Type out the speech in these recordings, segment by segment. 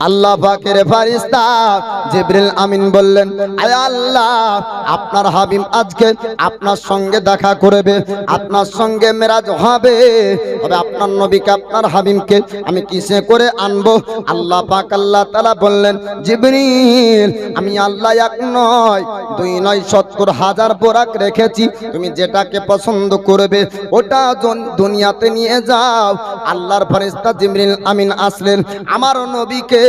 আল্লাহ পাকের ফারিস্তা জিবরিল আমিন বললেন, আয় আল্লাহ, আপনার হাবিব আজকে আপনার সঙ্গে দেখা করবে, আপনার সঙ্গে মেরাজ হবে। তবে আপনার নবীকে, আপনার হাবিমকে আমি কিসে করে আনব? আল্লাহ পাক আল্লাহ তাআলা বললেন, জিবরিল, আমি আল্লাহ এক নয়, দুই নয় সত্তর হাজার বোরাক রেখেছি। তুমি যেটাকে পছন্দ করবে, ওটা দুনিয়াতে নিয়ে যাও। আল্লাহর ফেরেশতা জিবরিল আমিন আসলেন, আমার নবীকে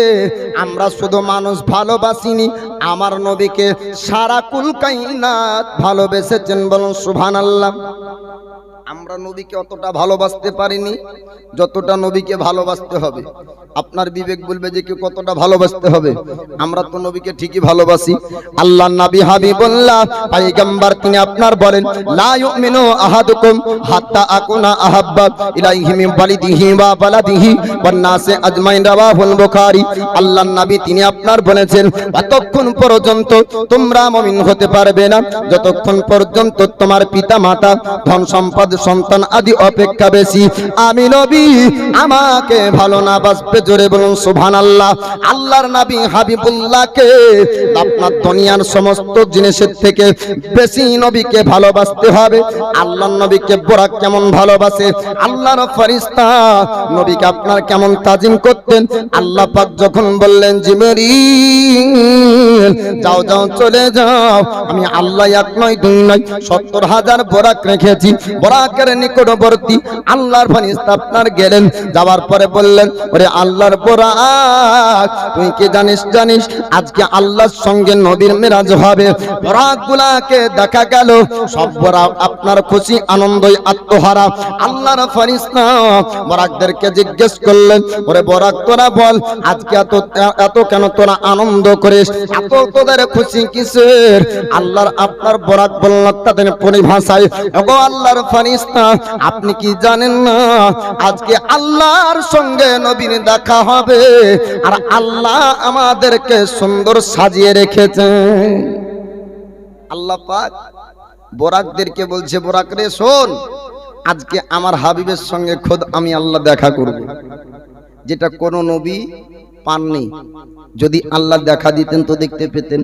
আমরা শুধু মানুষ ভালোবাসিনি আমার নবীকে সারা কুল কাইনাত ভালোবেসেছেন বলুন সুবহানাল্লাহ। আমরা নবীকে অতটা ভালোবাসতে পারিনি, যতটা নবীকে ভালোবাসতে হবে। আপনার বিবেক বলবে যে কি কতটা ভালোবাসতে হবে। আমরা তো নবীকে ঠিকই ভালোবাসি। আল্লাহ নবী হাবিবুল্লাহ পয়গম্বর তিনি আপনার বলেন, লা ইউমিনু আহাদুকুম হাত্তা আকুনা আহাব্বা ইলাইহি মিন ওয়ালিদিহি ওয়া বালাদিহি ওয়ান নাসি আজমাইন রাওয়াহুল বুখারী। আল্লাহ নবী তিনি আপনার বলেছেন ততক্ষণ পর্যন্ত তোমরা মুমিন হতে পারবে না। যতক্ষণ পর্যন্ত তোমার পিতা মাতা ধন সম্পদ সন্তান আদি অপেক্ষা বেশি। আমি নবী, আমাকে ভালো না বাসবে জোরে বলুন সুভান আল্লাহ আল্লাহর নবী হাবিবুল্লাহকে, আপনার দুনিয়ার সমস্ত জিনিসের থেকে বেশি নবীকে ভালোবাসতে হবে। আল্লাহর নবীকে বোরাক কেমন ভালোবাসে? আল্লাহর ফেরেশতা নবীকে আপনার কেমন তাজিম করতেন? আল্লাহ পাক যখন বললেন, জিবরিল, যাও যাও, চলে যাও। আমি আল্লাহ এক নয়, দুই নয়, সত্তর হাজার বোরাক রেখেছি। বোরাকের নিকটবর্তী আল্লাহর ফেরেশতা আপনার গেলেন, যাওয়ার পরে বললেন, ওরে আল্লাহর বোরাক তুই কি জানিস জানিস, আজকে আল্লাহর সঙ্গে নবীর মেরাজ হবে। বোরাক গুলাকে দেখা গেল, সব বোরাক আপনার খুশি, আনন্দই আত্মহারা। আল্লাহর ফেরেশতা বোরাকদেরকে জিজ্ঞেস করলেন, ওরে বোরাক তোরা বল, আজকে এত এত কেন তোরা আনন্দ করিস? এত তোদের খুশি কিসের? আল্লাহর আপনার বরাক বলল, তাদের পরিভাষায়, ওগো আল্লাহর ফেরেশতা আপনি কি জানেন না? আজকে আল্লাহর সঙ্গে নবীর দেখা হবে। আর আল্লাহ আমাদেরকে সুন্দর সাজিয়ে রেখেছেন। আল্লাহ পাক বোরাকদেরকে বলছে, বোরাক রে, শোন, আজকে আমার হাবিবের সঙ্গে খোদ আমি আল্লাহ দেখা করব। যেটা কোন নবী পাননি। যদি আল্লাহ দেখা দিতেন তো দেখতে পেতেন।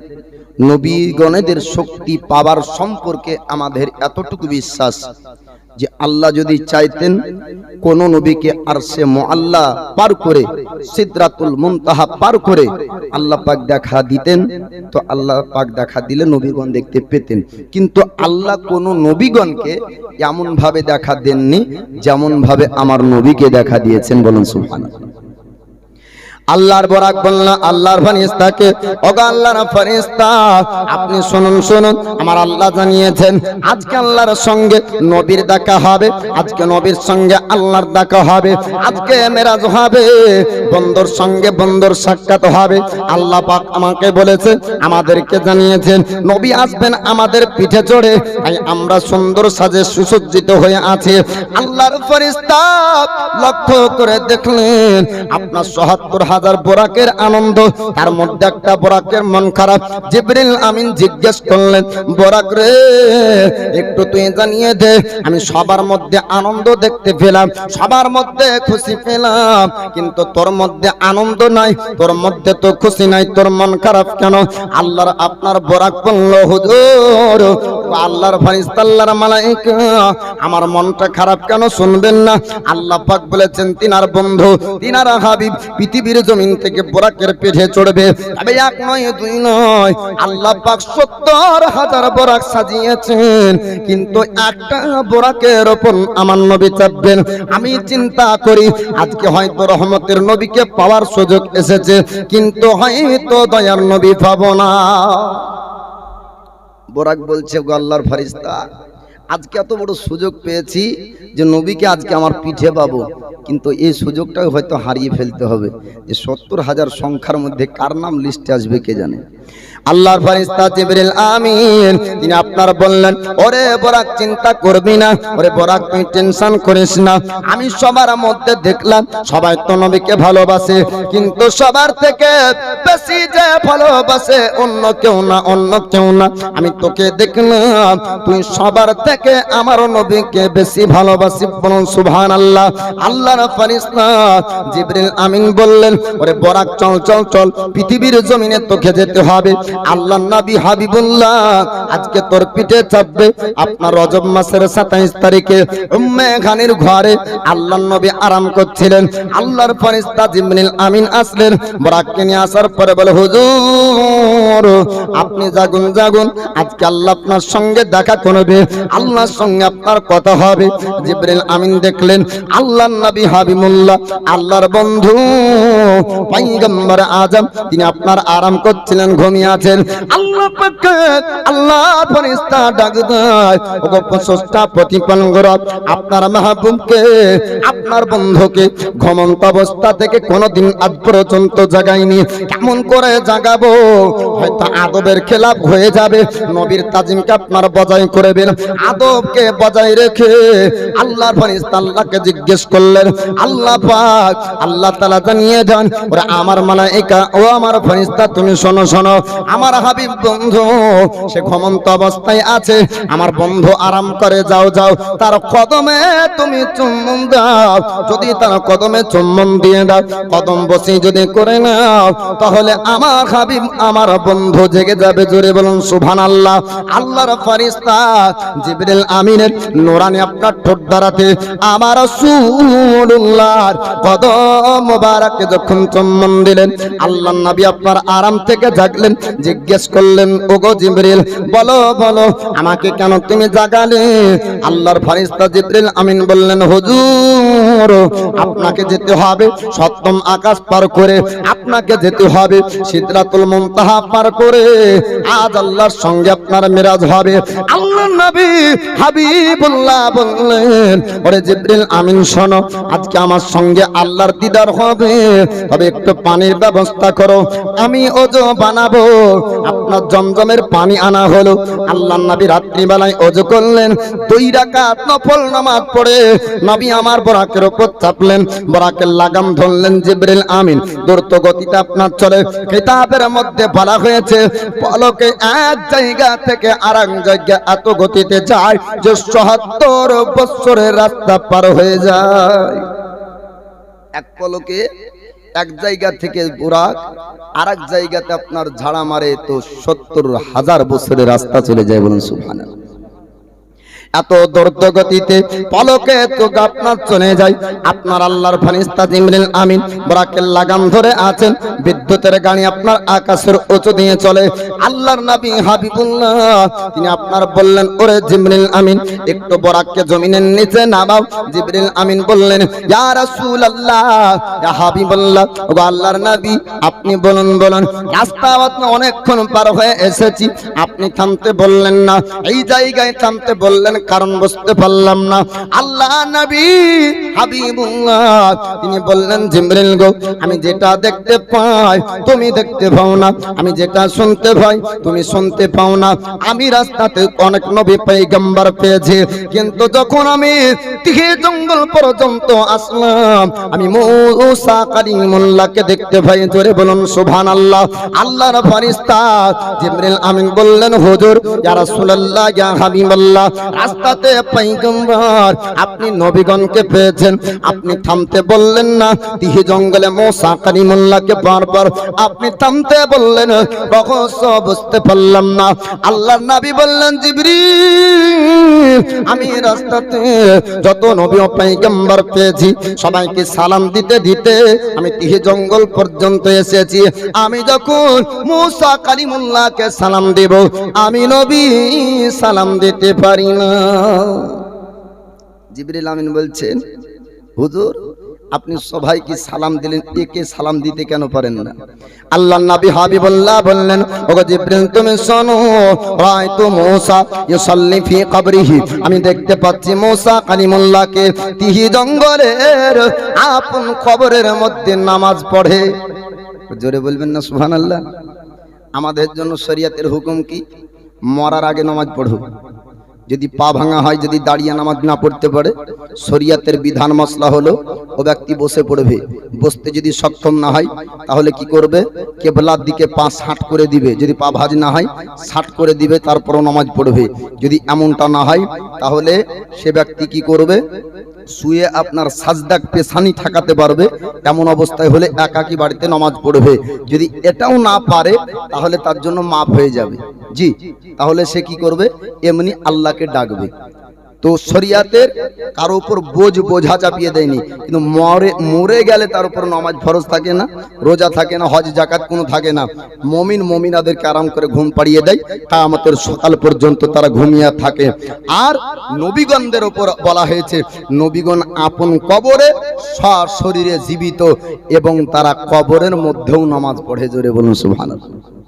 নবীগণেদের শক্তি পাওয়ার সম্পর্কে আমাদের এতটুকু বিশ্বাস। যে আল্লাহ যদি চাইতেন কোন নবীকে আর সে মোয়াল্লা পার করে, সিদ্রাতুল মুনতাহা পার করে আল্লাহ পাক দেখা দিতেন, তো আল্লাহ পাক দেখা দিলে নবীগণ দেখতে পেতেন। কিন্তু আল্লাহ কোন নবীগণকে এমন ভাবে দেখা দেননি যেমন ভাবে আমার নবীকে দেখা দিয়েছেন বলুন সুবহানাল্লাহ। আল্লাহর বরাক বললা, আল্লাহর ফারিস্তাকে ওগো আল্লাহর ফারিস্তা আপনি শুনুন শুনুন, আমার আল্লাহ জানিয়েছেন, আজকে আল্লাহর সঙ্গে নবীর দেখা হবে, আজকে নবীর সঙ্গে আল্লাহর দেখা হবে, আজকে মেরাজ হবে বন্দর সঙ্গে বন্দর সাক্ষাৎ হবে, আল্লাহ পাক আমাকে বলেছে, আমাদেরকে জানিয়েছেন, নবী আসবেন আমাদের পিঠে চড়ে, তাই আমরা সুন্দর সাজে সুসজ্জিত হয়ে আছি। আল্লাহর ফেরেশতা লক্ষ্য করে দেখলেন, আপনার সহাত্তর হাজার বোরাকের আনন্দ, তার মধ্যে একটা বোরাকের মন খারাপ। জিবরিল আমিন জিজ্ঞেস করলেন, বোরাক রে, একটু তুই জানিয়ে দে, আমি সবার মধ্যে আনন্দ দেখতে পেলাম, সবার মধ্যে খুশি পেলাম, কিন্তু তোর মধ্যে আনন্দ নাই, তোর মধ্যে তো খুশি নাই, তোর মন খারাপ কেন? আল্লাহর আপনার বোরাক বলল, হুজুর আল্লাহর ফারিস্তা, আল্লাহর আমার মনটা খারাপ কেন শুনবেন না? আল্লাহ পাক বলেছেন, তিনার বন্ধু, তিনার হাবিব পৃথিবীর জমিন থেকে বোরাকের পেটে চড়বে। তবে এক নয়, দুই নয়, আল্লাহ পাক সত্তর হাজার বোরাক সাজিয়েছেন। কিন্তু একটা বোরাকের ওপর আমার নবী চাপবেন। আমি চিন্তা করি, আজকে হয়তো রহমতের নবীকে পাওয়ার সুযোগ এসেছে, কিন্তু হয়তো দয়ার নবী পাবো না। বোরাক বলছে, গো আল্লাহর ফারিস্তা আজকে এত বড় সুযোগ পেয়েছি যে নবীকে আজকে আমার পিঠে পাবো। কিন্তু এই সুযোগটাও হয়তো হারিয়ে ফেলতে হবে। যে সত্তর হাজার সংখ্যার মধ্যে কার নাম লিস্টে আসবে কে জানে? আল্লাহর ফেরেশতা জিবরিল আমিন, তিনি আপনার বললেন, ওরে বরাক, চিন্তা করবি না, ওরে বরাক, তুই টেনশন করিস না। আমি সবার মধ্যে দেখলাম, সবাই তো নবীকে ভালোবাসে, কিন্তু সবার থেকে বেশি যে ভালোবাসে অন্য কেউ না, অন্য কেউ না। আমি তোকে দেখলাম, তুই সবার থেকে আমার নবীকে বেশি ভালোবাসি, বলুন সুবহানাল্লাহ। আল্লাহর ফেরেশতা জিবরিল আমিন বললেন, ওরে বরাক, চল চল চল, পৃথিবীর জমিনে তোকে যেতে হবে। আল্লাহ নবী হাবিবুল্লাহ, আজকে তোর পিঠে চাপবে। আপনার রজব মাসের সাতাইশ তারিখে উম্মে খানির ঘরে আল্লাহ নবী আরাম করছিলেন। আল্লাহর ফেরেশতা জিবরিল আমিন আসলেন। বরাককে নিয়ে আসার পরে বলে, হুজুর, আপনি জাগুন জাগুন, আজকে আল্লাহ আপনার সঙ্গে দেখা করবে। আল্লাহর সঙ্গে আপনার কথা হবে। জিবরিল আমিন দেখলেন, আল্লাহ নবী হাবিবুল্লাহ, আল্লাহর বন্ধু, পয়গম্বর আজম, তিনি আপনার আরাম করছিলেন, ঘুমিয়ে আছেন আল্লাহ আল্লাহ ফেরেশতা ডাক দেয়। ওগো প্রশস্তা প্রতিপালন করো। আপনার মাহবুবকে, আপনার বন্ধুকে ঘুমন্ত অবস্থা থেকে কোনোদিন আজ পর্যন্ত জাগাইনি। কেমন করে জাগাবো? হয়তো আদবের খেলাপ হয়ে যাবে। নবীর তাজিমকে আপনার বজায় করবেন আদবকে বজায় রেখে আল্লাহর ফেরেশতা আল্লাহকে জিজ্ঞেস করলেন, আল্লাহ পাক, আল্লাহ তালা জানিয়ে যান ওরা আমার মালাইকা, ও আমার ফেরেশতা, তুমি শোনো শোনো। আমার হাবিব বন্ধু, সে ঘুমন্ত অবস্থায় আছে। আমার বন্ধু আরাম করে, যাও যাও। তার কদমে তুমি চুম্বন দাও। যদি তার কদমে চুম্বন দিয়ে দাও, কদম বসে যদি করে নাও, তাহলে আমার হাবিব, আমার বন্ধু জেগে যাবে। জোরে বলুন সুভান সুবহানাল্লাহ। আল্লাহর ফেরেশতা জিবরিল আমিনের নোরানি আপনার ঠোঁট দ্বারাতে আমার রাসূলুল্লাহর কদম মোবারকে যখন চুম্বন দিলেন, আল্লাহর নবী আপনার আরাম থেকে জাগলেন। জিজ্ঞেস করলেন, ওগো জিবরিল, বলো বলো, আমাকে কেন তুমি জাগালে? আল্লাহর ফারিস্তা জিবরিল আমিন বললেন, হুজুর, আপনাকে যেতে হবে সপ্তম আকাশ পার করে, আপনাকে যেতে হবে সিদরাতুল মুনতাহা পার করে। আজ আল্লাহর সঙ্গে আপনার মিরাজ হবে। আল্লাহ পানির ব্যবস্থা করো, আমি ওজো বানাবো। আপনার জমজমের পানি আনা হলো। আল্লাহ নবী রাত্রিবেলায় ওজো করলেন, দুই রাকাত নফল নামাজ পড়ে নবী আমার বরাকের উপর চাপলেন, বরাকের লাগাম ধরলেন, জিবরিল আমিন, দ্রুত গতিতে আপনার চলে। কিতাবের মধ্যে বলা হয়েছে, পলকে এক জায়গা থেকে আর এক জায়গা এত গতিতে যায়, যে চুহাত্তর বছরের রাস্তা পার হয়ে যায়। এক পলকে এক জায়গা থেকে বুরাক আর এক জায়গাতে আপনার ঝাড়া মারে তো সত্তর হাজার বছরের রাস্তা চলে যায় বলুন সুফানা এত দ্রুত গতিতে পলকে তো আপনার চলে যায়। আপনার আল্লাহর ফানিস্তা জিমরিল আমিন বরাকের লাগাম ধরে আছেন। বিদ্যুতের গাড়ি আপনার আকাশের উঁচু দিয়ে চলে। আল্লাহর নবী হাবিবুল্লাহ, তিনি আপনার বললেন, ওরে জিমরিল আমিন, একটু বরাককে জমিনের নিচে নামাও। জিবরিল আমিন বললেন, ইয়া রাসূলুল্লাহ, ইয়া হাবিবাল্লাহ ও আল্লাহর নবী, আপনি বলুন বলুন, রাস্তা অনেকক্ষণ পার হয়ে এসেছি। আপনি থামতে বললেন না, এই জায়গায় থামতে বললেন কারণ বুঝতে পারলাম না। আল্লাহ নবী হাবিবুল্লাহ, তিনি বললেন, জিবরিল গো, আমি যেটা দেখতে পাই, তুমি দেখতে পাও না। আমি যেটা শুনতে পাই, তুমি শুনতে পাও না। আমি রাস্তাতে অনেক নবী পয়গম্বর পেয়েছি, কিন্তু যখন আমি তিহে জঙ্গল পর্যন্ত আসলাম, আমি মূসা কালিমুল্লাহকে দেখতে পাই। জোরে বলুন, সুবহানাল্লাহ। আল্লাহর ফেরেশতা জিবরিল আমিন বললেন, হুজুর, ইয়া রাসূলুল্লাহ, ইয়া হাবিবাল্লাহ রাস্তাতে পয়গম্বর, আপনি নবীগণকে পেয়েছেন। আপনি থামতে বললেন না। তিহি জঙ্গলে মূসা কালিমুল্লাহকে বারবার আপনি থামতে বললেন। রহস্য বুঝতে পারলাম না। আল্লাহর নবী বললেন, জিবরিল, আমি রাস্তাতে যত নবী ও পয়গম্বর পেয়েছি, সবাইকে সালাম দিতে দিতে আমি তিহি জঙ্গল পর্যন্ত এসেছি। আমি যখন মুসা কালিমুল্লাহকে সালাম দেব, আমি নবী সালাম দিতে পারি না। জিবরিল আমিন বলছেন, হুজুর, আপনি সবাইকে সালাম দিলেন, একে সালাম দিতে কেন পারেন না? আল্লাহ নবী হাবিবুল্লাহ বললেন, ওগো জিবরিল, তুমি শোনো, রায়তু মূসা ইউসাল্লি ফি কবরিহি। আমি দেখতে পাচ্ছি মূসা কালিমুল্লাহকে তিহি জঙ্গলের আপন কবরের মধ্যে নামাজ পড়ে। জোরে বলবেন না, সুবহানাল্লাহ। আমাদের জন্য শরিয়াতের হুকুম কি? মরার আগে নামাজ পড়ো যদি পা ভাঙা হয়, যদি দাঁড়িয়ে নামাজ না পড়তে পারে, শরিয়াতের বিধান মশলা হলো, ও ব্যক্তি বসে পড়বে। বসতে যদি সক্ষম না হয়, তাহলে কি করবে? কেবলার দিকে পা ষাট করে দিবে। যদি পা ভাজ না হয়, ষাট করে দিবে, তারপরও নামাজ পড়বে। যদি এমনটা না হয়, তাহলে সে ব্যক্তি কি করবে? শুয়ে আপনার সাজদাক পেশানি ঠাকাতে পারবে। এমন অবস্থায় হলে একাকি বাড়িতে নামাজ পড়বে। যদি এটাও না পারে, তাহলে তার জন্য মাফ হয়ে যাবে। জি? তাহলে সে কি করবে? এমনি আল্লাহকে ডাকবে। তো শরিয়াতের কারও উপর বোঝ বোঝা চাপিয়ে দেয়নি। কিন্তু মরে মরে গেলে তার উপর নামাজ ফরজ থাকে না, রোজা থাকে না, হজ জাকাত কোনো থাকে না। মমিন মমিনাদেরকে আরাম করে ঘুম পাড়িয়ে দেয়। কামতের সকাল পর্যন্ত তারা ঘুমিয়ে থাকে। আর নবীগণদের উপর বলা হয়েছে, নবীগণ আপন কবরে শরীরে জীবিত এবং তারা কবরের মধ্যেও নামাজ পড়ে। জোরে বলুন, সুবহানাল্লাহ।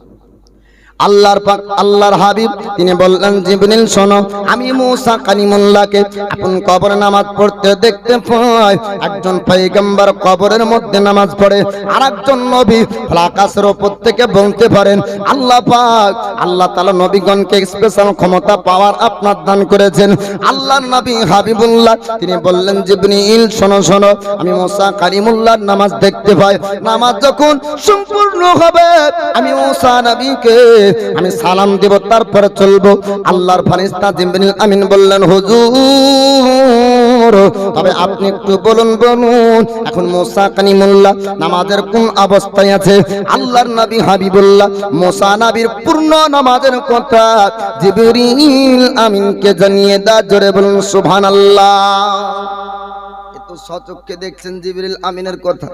আল্লাহর পাক, আল্লাহর হাবিব, তিনি বললেন, জিবরিল, শোনো, আমি মুসা কালিমুল্লাহকে আপন কবরে নামাজ পড়তে দেখতে পাই। একজন পয়গম্বর কবরের মধ্যে নামাজ পড়ে আর একজন নবী আকাশের উপর থেকে বলতে পারেন, আল্লাহ পাক, আল্লাহ তাআলা নবীগণকে স্পেশাল ক্ষমতা পাওয়ার আপনার দান করেছেন। আল্লাহর নবী হাবিবুল্লাহ, তিনি বললেন, জিবরিল, শোনো শোনো, আমি মুসা কালিমুল্লাহর নামাজ দেখতে পাই। নামাজ যখন সম্পূর্ণ হবে, আমি মুসা নবীকে আমি সালাম দেব, তারপরে চলবো। আল্লাহর ফারিস্তা জিবরিল আমিন বললেন, হুজুর, তবে আপনি একটু বলুন বলুন, এখন মোসা কানিমুল্লাহ নামাজের কোন অবস্থায় আছে? আল্লাহর নবী হাবিবুল্লাহ, মোসা নবীর পূর্ণ নামাজের কথা জিবরিল আমিনকে জানিয়ে দা জোরে বলুন, সুবহানাল্লাহ। এ তো সচক্ষে দেখছেন জিবরিল আমিনের কথা।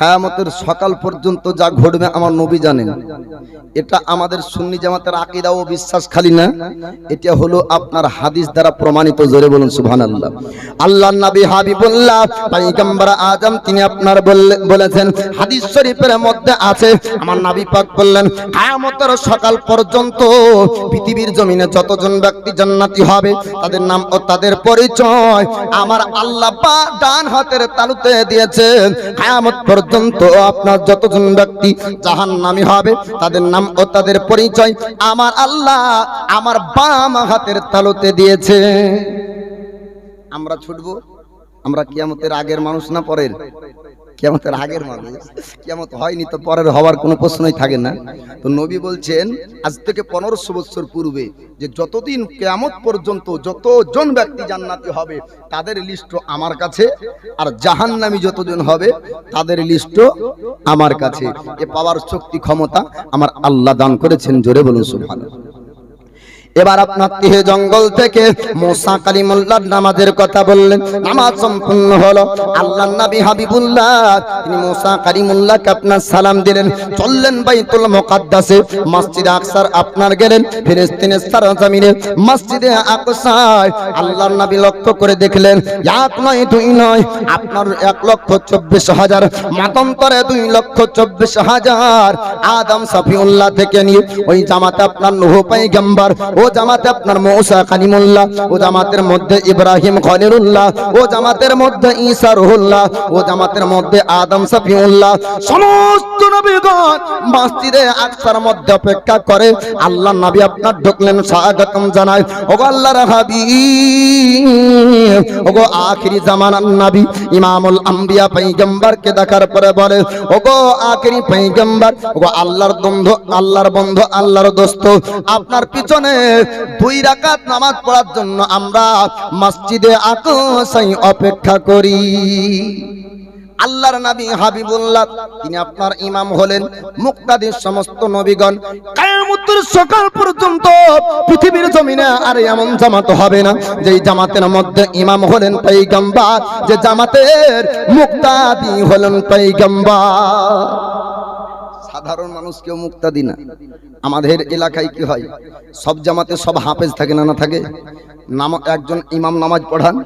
কায়ামতের সকাল পর্যন্ত যা ঘটবে আমার নবী জানেন। এটা আমাদের সুন্নি জামাতের আকিদা ও বিশ্বাস খালি না। এটা হলো আপনার হাদিস দ্বারা প্রমাণিত, জোরে বলুন, সুবহানাল্লাহ। আল্লাহর নবী হাবিবুল্লাহ, পয়গম্বর আজম, তিনি আপনার বলেছেন, হাদিস শরীফের মধ্যে আছে, আমার নবী পাক বললেন, কায়ামতের সকাল পর্যন্ত পৃথিবীর জমিনে যতজন ব্যক্তি জান্নাতি হবে, তাদের নাম ও তাদের পরিচয় আমার আল্লাহ ডান হাতের তালুতে দিয়েছেন, কায়ামত পর্যন্ত আপনার যতজন ব্যক্তি জাহান নামি হবে, তাদের নাম ও তাদের পরিচয় আমার আল্লাহ আমার বাম হাতের তালুতে দিয়েছে। আমরা ছুটবো? আমরা কিয়ামতের আগের মানুষ না পরের? কিয়ামতের আগের মানুষ কিয়ামত হয়নি তো পরের হওয়ার কোনো প্রশ্নই থাকে না। তো নবী বলছেন, আজ থেকে পনেরোশো বছর পূর্বে যে যতদিন কিয়ামত পর্যন্ত যতজন ব্যক্তি জান্নাতি হবে, তাদের লিস্ট আমার কাছে, আর জাহান্নামী যতজন হবে, তাদের লিস্ট আমার কাছে। এ পাওয়ার শক্তি, ক্ষমতা আমার আল্লাহ দান করেছেন, জোরে বলুন সুবহানাল্লাহ। এবার আপনার তিহে জঙ্গল থেকে মোসা কালিমুল্লাহ নামাজের কথা বললেন। নামাজ সম্পূর্ণ হলো। আল্লাহ নবী হাবিবুল্লাহ, তিনি মোসা কালিমুল্লাহকে আপনার সালাম দিলেন। চললেন বাইতুল মুকাদ্দাসে। মসজিদে আকসার আপনার গেলেন। ফিলিস্তিনের সারজামিনে মসজিদে আকসায় আল্লাহর নবী লক্ষ্য করে দেখলেন, এক নয়, দুই নয়, আপনার এক লক্ষ চব্বিশ হাজার। মাতন্তরে দুই লক্ষ চব্বিশ হাজার। আদম সাফিউল্লাহ থেকে নিয়ে ওই জামাতে আপনার নুহ পাইগাম্বার ও জামাতে আপনার মৌসা কালিমুল্লাহ ও জামাতের মধ্যে ইব্রাহিম খলিলুল্লাহ, ও জামাতের মধ্যে ঈসা রুহুল্লাহ, ও জামাতের মধ্যে আদম সাফিউল্লাহ। সমস্ত নবীগণ মসজিদে আকসার মধ্যে অপেক্ষা করে, আল্লাহ নবী আপনার ঢুকলেন, স্বাগতম জানায়। ও আল্লাহর হাবিব, ওগো আখিরি জামানার নবী, ইমামুল আম্বিয়া পয়গম্বরকে দেখার পরে বলে, ওগো আখিরি পয়গম্বর ওগো আল্লাহর বন্ধু আল্লাহর বন্ধু, আল্লাহর দোস্ত, আপনার পিছনে দুই রাকাত নামাজ পড়ার জন্য আমরা মসজিদে আকসাই অপেক্ষা করি। আল্লাহর নবী হাবিবুল্লাহ, তিনি আপনার ইমাম হলেন, মুক্তাদির সমস্ত নবীগণ। কায়ামতের সকাল পর্যন্ত পৃথিবীর জমিনে আর এমন জামাত হবে না, যেই জামাতের মধ্যে ইমাম হলেন পৈগম্বার যে জামাতের মুক্তাদি হলেন পৈগম্বার সাধারণ মানুষ কেউ মুক্তাদি না আমাদের এলাকায় কি হয়? সব জামাতে সব হাফেজ থাকে না না থাকে? নাম একজন ইমাম নামাজ পড়ান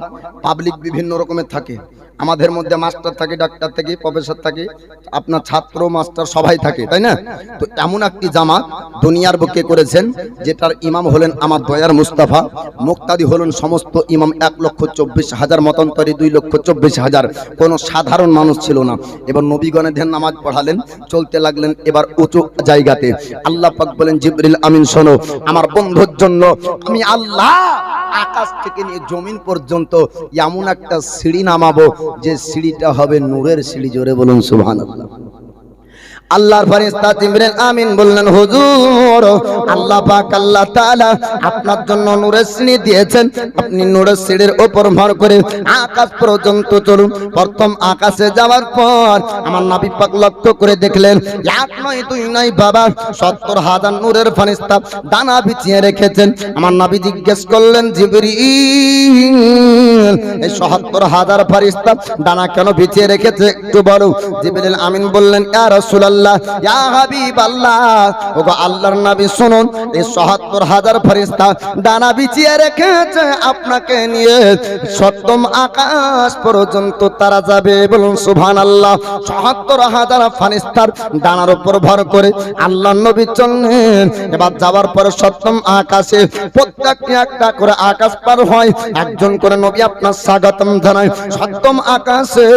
পাবলিক বিভিন্ন রকমের থাকে। আমাদের মধ্যে মাস্টার থাকে ডাক্তার থাকে প্রফেসর থাকে, আপনার ছাত্র মাস্টার সবাই থাকে, তাই না? তো এমন একটি জামাত দুনিয়ার বুকে করেছেন, যেটার ইমাম হলেন আমার দয়ার মুস্তাফা, মুক্তাদি হলেন সমস্ত ইমাম এক লক্ষ চব্বিশ হাজার, মতান্তরে দুই লক্ষ চব্বিশ হাজার। কোনো সাধারণ মানুষ ছিল না। এবার নবীগণের ধ্যান নামাজ পড়ালেন, চলতে লাগলেন এবার উঁচু জায়গাতে। আল্লাহ পাক বলেন, জিবরিল আমিন, শোনো, আমার বন্ধুর জন্য আমি আল্লাহ আকাশ থেকে নিয়ে জমিন পর্যন্ত এমন একটা সিঁড়ি নামাবো, যে সিঁড়িটা হবে নূরের সিঁড়ি। জোরে বলুন, সুবহানাল্লাহ। আল্লাহর ফেরেশতা জিবরিল আমিন বললেন, হুজুর, আল্লাহ পাক, আল্লাহ তাআলা আপনার জন্য নূরের সিঁড়ি দিয়েছেন। আপনি নূরের সিঁড়ির উপর ভর করে আকাশ পর্যন্ত চলুন। প্রথম আকাশে যাওয়ার পর আমার নবী পাক লক্ষ্য করে দেখলেন, এক নয়, দুই নয়, বাবা, সত্তর হাজার নূরের ফেরেশতা দানা বিছিয়ে রেখেছেন। আমার নবী জিজ্ঞেস করলেন, জিবরিল, এই সত্তর হাজার ফেরেশতা দানা কেন বিছিয়ে রেখেছে? একটু বলো। জিবরিল আমিন বললেন, ইয়া রাসূলুল্লাহ ইয়া হাবিবাল্লাহ ওগো আল্লাহর নবী শুনুন, এই ৭৭ হাজার ফেরেশতা দানা বিছিয়ে রেখেছে আপনাকে নিয়ে। সপ্তম আকাশ পর্যন্ত তারা যাবে, বলুন সুবহানাল্লাহ। ৭৭ হাজার ফেরেশতার দানার উপর ভর করে আল্লাহর নবী চললেন। এবার যাওয়ার পরে সপ্তম আকাশে প্রত্যেকটি একটা করে আকাশ পার হয়। একজন করে নবী আপনার স্বাগতম জানায়। সপ্তম আকাশে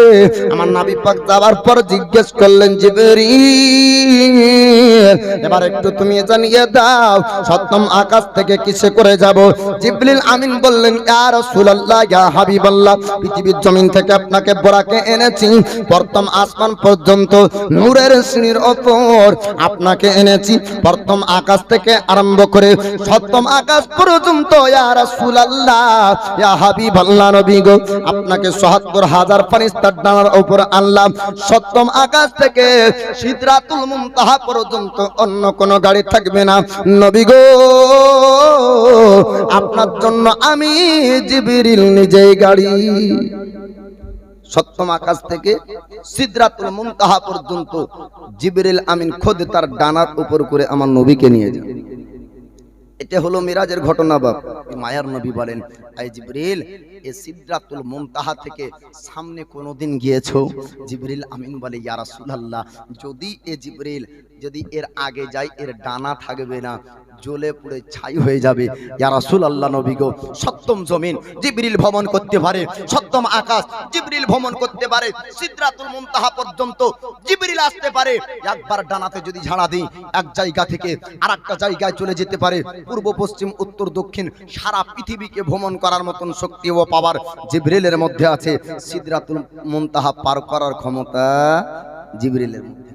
আমার নবী পাক যাওয়ার পর জিজ্ঞেস করলেন, জিবরিল এবার একটু তুমি জানিয়ে দাও, সপ্তম আকাশ থেকে কিসে করে যাব? জিবরিল আমিন বললেন, ইয়া রাসূলুল্লাহ, ইয়া হাবিবাল্লাহ, পৃথিবীর জমিন থেকে আপনাকে বোরাকে এনেছি। প্রথম আসমান পর্যন্ত নূরের সিঁড়ির ওপর আপনাকে এনেছি। প্রথম আকাশ থেকে আরম্ভ করে সপ্তম আকাশ পর্যন্ত, ইয়া রাসূলুল্লাহ, ইয়া হাবিবাল্লাহ নবী গো, আপনাকে ৭৭ হাজার ফেরেশতার ডানার উপর আনলাম। সপ্তম আকাশ থেকে সিদরাতুল মুনতাহা পর্যন্ত অন্য কোন গাড়ি থাকবে না। নবী গো, আপনার জন্য আমি জিবরিল নিজেই গাড়ি। সপ্তম আকাশ থেকে সিদরাতুল মুনতাহা পর্যন্ত জিবরিল আমিন খোদ তার ডানার উপর করে আমার নবীকে নিয়ে যান। এটা হলো মিরাজের ঘটনা বাপ। মায়ার নবী বলেন আই জিবরিল সামনে কোনোদিন গিয়েছো? আমিন বলে ডানা থাকবে না ছাই হয়ে যাবে। সপ্তম জমিন জিবরিল ভ্রমণ করতে পারে, সপ্তম আকাশ জিবরিল ভ্রমণ করতে পারে, সিদরাতুল মুনতাহা পর্যন্ত জিবরিল আসতে পারে। একবার ডানাতে যদি ঝাড়া দিই, এক জায়গা থেকে আরেকটা জায়গায় চলে যেতে পারে। পূর্ব, পশ্চিম, উত্তর, দক্ষিণ সারা পৃথিবীকে ভ্রমণ করার মতন শক্তি ও পাওয়ার জিব্রিলের মধ্যে আছে সিদরাতুল মুনতাহা পার করার ক্ষমতা জিবরিলের মধ্যে।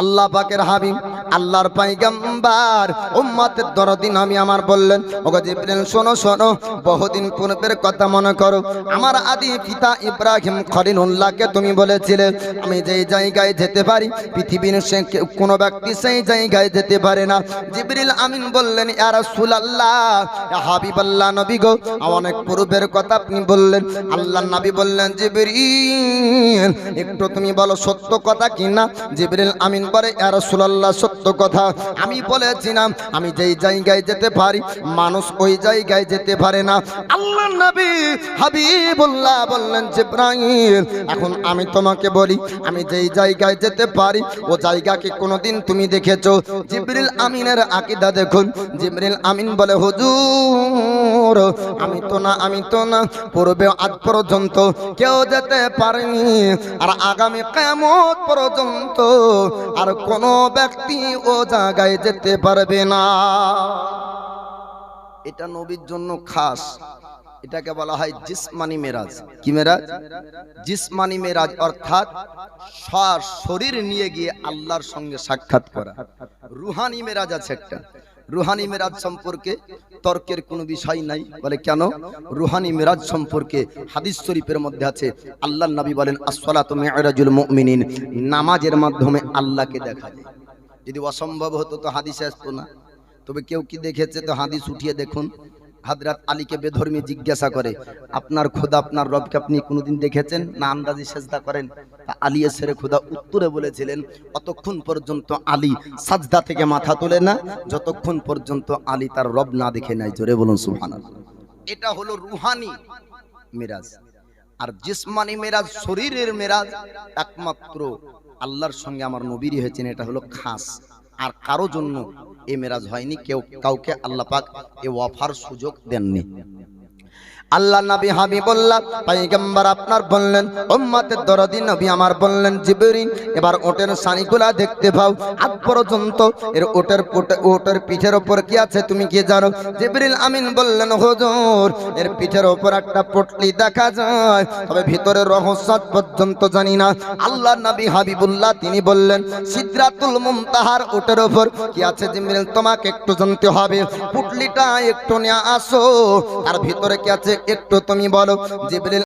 আল্লাহ পাকের হাবিব, আল্লাহর পাইগাম্বার, উম্মতের দরদিন আমি আমার বললেন, ওগো জিবরিল, শোনো শোনো, বহুদিন পূর্বের কথা মনে করো, আমার আদি পিতা ইব্রাহিম খলিলুল্লাহকে তুমি বলেছিলে, আমি যেই জায়গায় যেতে পারি, পৃথিবীর সে কোনো ব্যক্তি সেই জায়গায় যেতে পারে না। জিবরিল আমিন বললেন, ইয়া রাসূলুল্লাহ, ইয়া হাবিবাল্লাহ নবী গো, অনেক পূর্বের কথা আপনি বললেন। আল্লাহর নবী বললেন, জিবরিল, একটু তুমি বলো সত্য কথা কি না? জিবরিল আমিন বলে ইয়া রাসূলুল্লাহ, সত্য কথা। আমি বলেছিলাম, আমি যেই জায়গায় যেতে পারি, মানুষ ওই জায়গায় যেতে পারে না। আল্লাহর নবী হাবিবুল্লাহ বললেন, জিব্রাইল, এখন আমি তোমাকে বলি, আমি যেই জায়গায় যেতে পারি, ও জায়গা কি কোনোদিন তুমি দেখেছ? জিবরিল আমিনের আকীদা দেখুন। জিবরিল আমিন বলে, হুজুর, আমি তো না, আমি তো না, পূর্বে আজ পর্যন্ত কেউ যেতে পারেনি, আর আগামী কেমন পর্যন্ত আর কোন ব্যক্তি ও জায়গায় যেতে পারবে না। এটা নবীর জন্য খাস। এটাকে বলা হয় জিসমানি মেরাজ। কি মেরাজ? জিসমানি মেরাজ অর্থাৎ শরীর নিয়ে গিয়ে আল্লাহর সঙ্গে সাক্ষাৎ করা। রুহানি মেরাজ আছে একটা। রুহানি মেরাজ সম্পর্কে তর্কের কোনো বিষয় নাই। বলে কেন? রুহানি মেরাজ সম্পর্কে হাদিস শরীফের মধ্যে আছে আল্লাহর নবী বলেন, আসসালাতু মি'রাজুল মুমিনিন, নামাজের মাধ্যমে আল্লাহকে দেখা যায়। যদি অসম্ভব হতো তো হাদিসে আসতো না। তবে কেউ কি দেখেছে? তো হাদিস উঠিয়ে দেখুন। হাদরাত আলীকে বেধর্মী জিজ্ঞাসা করে, আপনার খোদা আপনার রবকে আপনি কোনোদিন দেখেছেন? না, আন্দাজি সেজদা করেন? তা আলী এসেরে খোদা উত্তরে বলেছিলেন, অতক্ষণ পর্যন্ত আলী সাজদা থেকে মাথা তোলে না, যতক্ষণ পর্যন্ত আলী তার রব না দেখে নাই। জোরে বলুন, সুবহানাল্লাহ। এটা হলো রুহানি মিরাজ। আর জিসমানি মেরাজ, শরীরের মেরাজ একমাত্র আল্লাহর সঙ্গে আমার নবীরই হয়েছেন, এটা হলো খাস। আর কারও জন্য এ মেরাজ হয়নি কেউ কাউকে আল্লাপাক এ ওয়াফার সুযোগ দেননি। আল্লাহ নবী হাবিবুল্লাহ পাইগাম্বার আপনার বললেন, উম্মতের দরদি নবী আমার বললেন জিবরিন এবার ওটের সানিগুলা দেখতে পাও। আজ পর্যন্ত এর ওটের ওটের পিঠের ওপর কি আছে তুমি কি জানো? জিবরিল আমিন বললেন, হুজুর, এর পিঠের ওপর একটা পটলি দেখা যায়, তবে ভিতরে রহস্য পর্যন্ত জানি না। আল্লাহ নবী হাবিবুল্লাহ তিনি বললেন, সিদরাতুল মুমতাহার ওটের ওপর কি আছে জিবরিল? তোমাকে একটু জানতে হবে। পুটলিটা একটু নিয়ে আসো, তার ভিতরে কি আছে একটু তুমি বলো জিবরিল